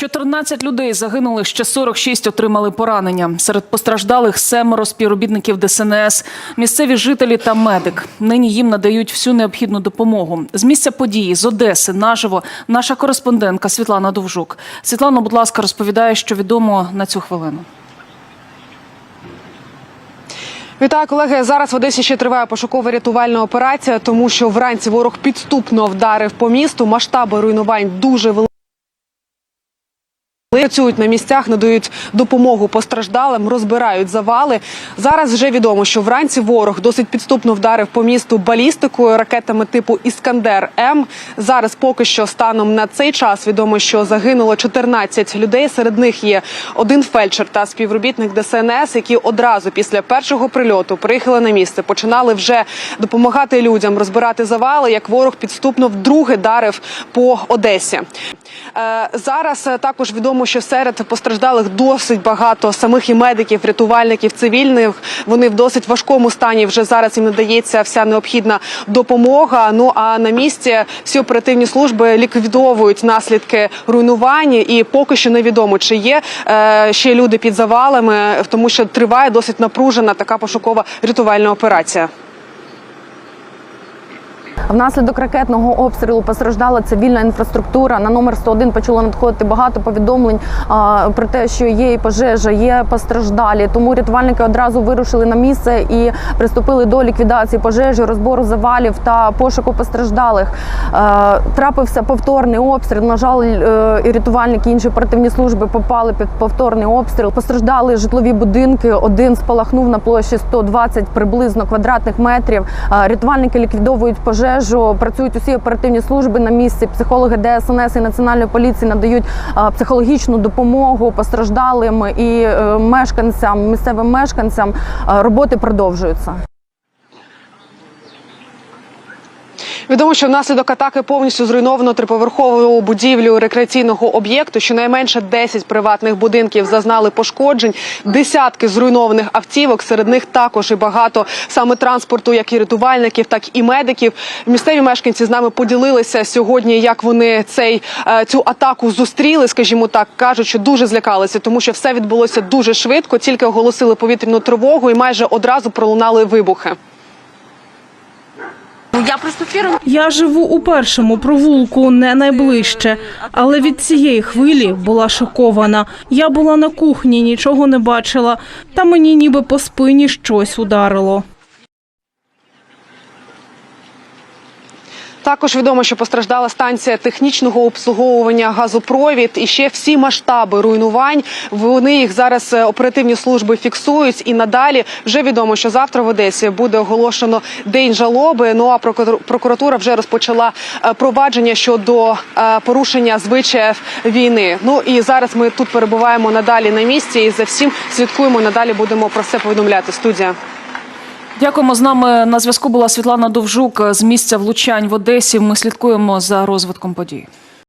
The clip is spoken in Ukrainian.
14 людей загинули, ще 46 отримали поранення. Серед постраждалих семеро співробітників ДСНС, місцеві жителі та медик. Нині їм надають всю необхідну допомогу. З місця події з Одеси наживо наша кореспондентка Світлана Довжук. Світлана, будь ласка, розповідає, що відомо на цю хвилину. Вітаю, колеги. Зараз в Одесі ще триває пошукова рятувальна операція, тому що вранці ворог підступно вдарив по місту. Масштаби руйнувань дуже великі. Працюють на місцях, надають допомогу постраждалим, розбирають завали. Зараз вже відомо, що вранці ворог досить підступно вдарив по місту балістикою ракетами типу Іскандер М. Зараз поки що станом на цей час відомо, що загинуло 14 людей. Серед них є один фельдшер та співробітник ДСНС, які одразу після першого прильоту приїхали на місце, починали вже допомагати людям розбирати завали. Як ворог підступно вдруге дарив по Одесі. Е, Зараз е, також відомо, що серед постраждалих досить багато самих і медиків, рятувальників, цивільних. Вони в досить важкому стані. Вже зараз їм надається вся необхідна допомога. Ну а на місці всі оперативні служби ліквідовують наслідки руйнувань. І поки що невідомо, чи є е, ще люди під завалами, тому що триває досить напружена така пошукова рятувальна операція. Внаслідок ракетного обстрілу постраждала цивільна інфраструктура. На номер 101 почало надходити багато повідомлень про те, що є і пожежа, є постраждалі. Тому рятувальники одразу вирушили на місце і приступили до ліквідації пожежі, розбору завалів та пошуку постраждалих. Е, трапився повторний обстріл. На жаль, е, і рятувальники і інші оперативні служби попали під повторний обстріл. Постраждали житлові будинки. Один спалахнув на площі 120 приблизно квадратних метрів. Е, Рятувальники ліквідовують пожежу. Працюють усі оперативні служби на місці. Психологи ДСНС і національної поліції надають е, психологічну допомогу постраждалим і е, мешканцям, місцевим мешканцям. Е, Роботи продовжуються. Відомо, що внаслідок атаки повністю зруйновано триповерхову будівлю рекреаційного об'єкту. Щонайменше 10 приватних будинків зазнали пошкоджень, десятки зруйнованих автівок. Серед них також і багато саме транспорту, як і рятувальників, так і медиків. Місцеві мешканці з нами поділилися сьогодні, як вони цей е, цю атаку зустріли. Скажімо так, кажуть, що дуже злякалися, тому що все відбулося дуже швидко. Тільки оголосили повітряну тривогу, і майже одразу пролунали вибухи. Просто первым Я живу у першому провулку, не найближче, але від цієї хвилі була шокована. Я була на кухні, нічого не бачила, та мені ніби по спині щось ударило. Також відомо, що постраждала станція технічного обслуговування газопровід і ще всі масштаби руйнувань. Вони їх зараз е, оперативні служби фіксують. І надалі вже відомо, що завтра в Одесі буде оголошено день жалоби. Ну а прокуратура вже розпочала е, провадження щодо е, порушення звичаїв війни. Ну і зараз ми тут перебуваємо надалі на місці і за всім слідкуємо. Надалі будемо про все повідомляти. Студія. Дякуємо. З нами на зв'язку була Світлана Довжук з місця влучань в Одесі. Ми слідкуємо за розвитком подій.